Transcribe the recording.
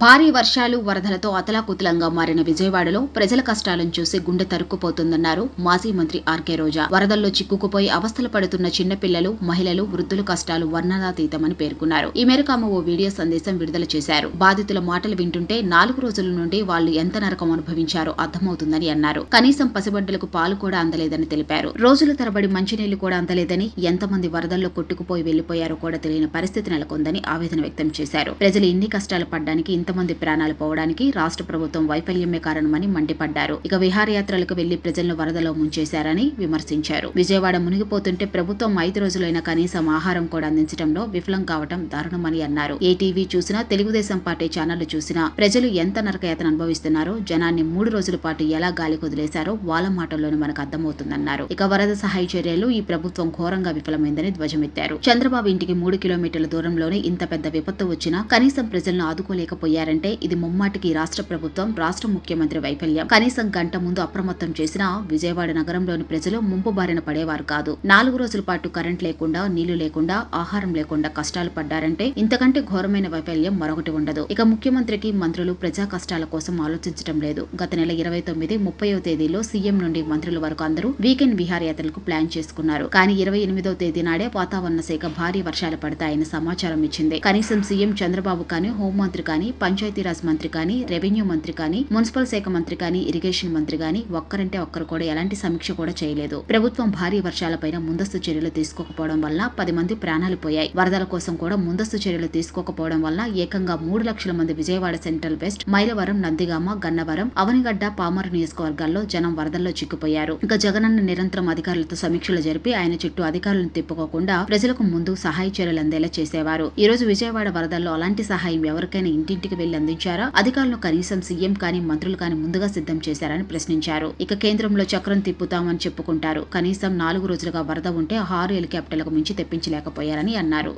భారీ వర్షాలు వరదలతో అతలాకుతలంగా మారిన విజయవాడలో ప్రజల కష్టాలను చూసి గుండె తరుక్కుపోతుందన్నారు మాజీ మంత్రి ఆర్కే రోజా. వరదల్లో చిక్కుకుపోయి అవస్థలు పడుతున్న చిన్నపిల్లలు మహిళలు వృద్ధుల కష్టాలు వర్ణనాతీతమని పేర్కొన్నారు. ఈ మేరకు ఆమె ఓ వీడియో సందేశం విడుదల చేశారు. బాధితుల మాటలు వింటుంటే నాలుగు రోజుల నుండి వాళ్ళు ఎంత నరకం అనుభవించారో అర్థమవుతుందని అన్నారు. కనీసం పసిబడ్డలకు పాలు కూడా అందలేదని తెలిపారు. రోజుల తరబడి మంచినీళ్ళు కూడా అందలేదని ఎంతమంది వరదల్లో కొట్టుకుపోయి వెళ్ళిపోయారో కూడా తెలియని పరిస్థితి నెలకొందని ఆవేదన వ్యక్తం చేశారు. ప్రజలు ఇన్ని కష్టాలు పడ్డానికి ఇంతమంది ప్రాణాలు పోవడానికి రాష్ట్ర ప్రభుత్వం వైఫల్యమే కారణమని మండిపడ్డారు. ఇక విహారయాత్రలకు వెళ్ళి ప్రజలను వరదలో ముంచేశారని విమర్శించారు. విజయవాడ మునిగిపోతుంటే ప్రభుత్వం ఐదు రోజులైన కనీసం ఆహారం కూడా అందించడంలో విఫలం కావడం దారుణమని అన్నారు. ఏ టీవీ చూసినా తెలుగుదేశం పార్టీ ఛానళ్ళు చూసినా ప్రజలు ఎంత నరకయాతన అనుభవిస్తున్నారో జనాన్ని మూడు రోజుల పాటు ఎలా గాలి కుదిలేశారో వాళ్ళ మాటల్లోనే మనకు అర్థమవుతుందన్నారు. ఇక వరద సహాయ చర్యలు ఈ ప్రభుత్వం ఘోరంగా విఫలమైందని ధ్వజమెత్తారు. చంద్రబాబు ఇంటికి మూడు కిలోమీటర్ల దూరంలోనే ఇంత పెద్ద విపత్తు వచ్చినా కనీసం ప్రజలను అయ్యారంటే ఇది ముమ్మాటికి రాష్ట్ర ప్రభుత్వం రాష్ట్ర ముఖ్యమంత్రి వైఫల్యం. కనీసం గంట ముందు అప్రమత్తం చేసినా విజయవాడ నగరంలోని ప్రజలు ముంపు బారిన పడేవారు కాదు. నాలుగు రోజుల పాటు కరెంట్ లేకుండా నీళ్ళు లేకుండా ఆహారం లేకుండా కష్టాలు పడ్డారంటే ఇంతకంటే ఘోరమైన వైఫల్యం మరొకటి ఉండదు. ఇక ముఖ్యమంత్రికి మంత్రులు ప్రజా కష్టాల కోసం ఆలోచించడం లేదు. గత నెల ఇరవై తొమ్మిది ముప్పయో తేదీలో సీఎం నుండి మంత్రుల వరకు అందరూ వీకెండ్ విహారయాత్రలకు ప్లాన్ చేసుకున్నారు. కానీ ఇరవై ఎనిమిదో తేదీ నాడే వాతావరణ శాఖ భారీ వర్షాలు పడతాయని సమాచారం ఇచ్చింది. కనీసం సీఎం చంద్రబాబు కానీ హోంమంత్రి కానీ పంచాయతీరాజ్ మంత్రి కానీ రెవెన్యూ మంత్రి కానీ మున్సిపల్ శాఖ మంత్రి కానీ ఇరిగేషన్ మంత్రి కానీ ఒక్కరంటే ఒక్కరు కూడా ఎలాంటి సమీక్ష కూడా చేయలేదు. ప్రభుత్వం భారీ వర్షాలపైన ముందస్తు చర్యలు తీసుకోకపోవడం వల్ల పది మంది ప్రాణాలు పోయాయి. వరదల కోసం కూడా ముందస్తు చర్యలు తీసుకోకపోవడం వల్ల ఏకంగా మూడు లక్షల మంది విజయవాడ సెంట్రల్ వెస్ట్ మైలవరం నందిగామ గన్నవరం అవనిగడ్డ పామరు నియోజకవర్గాల్లో జనం వరదల్లో చిక్కుపోయారు. ఇక జగనన్న నిరంతరం అధికారులతో సమీక్షలు జరిపి ఆయన చుట్టూ అధికారులను తిప్పుకోకుండా ప్రజలకు ముందు సహాయ చర్యలు అందేలా చేసేవారు. ఈ రోజు విజయవాడ వరదల్లో అలాంటి సహాయం ఎవరికైనా ఇంటింటికి వెళ్ళి అందించారా? అధికారులు కనీసం సీఎం కానీ మంత్రులు కానీ ముందుగా సిద్ధం చేశారని ప్రశ్నించారు. ఇక కేంద్రంలో చక్రం తిప్పుతామని చెప్పుకుంటారు. కనీసం నాలుగు రోజులుగా వరద ఉంటే ఆరు హెలికాప్టర్లకు మించి తెప్పించలేకపోయారని అన్నారు.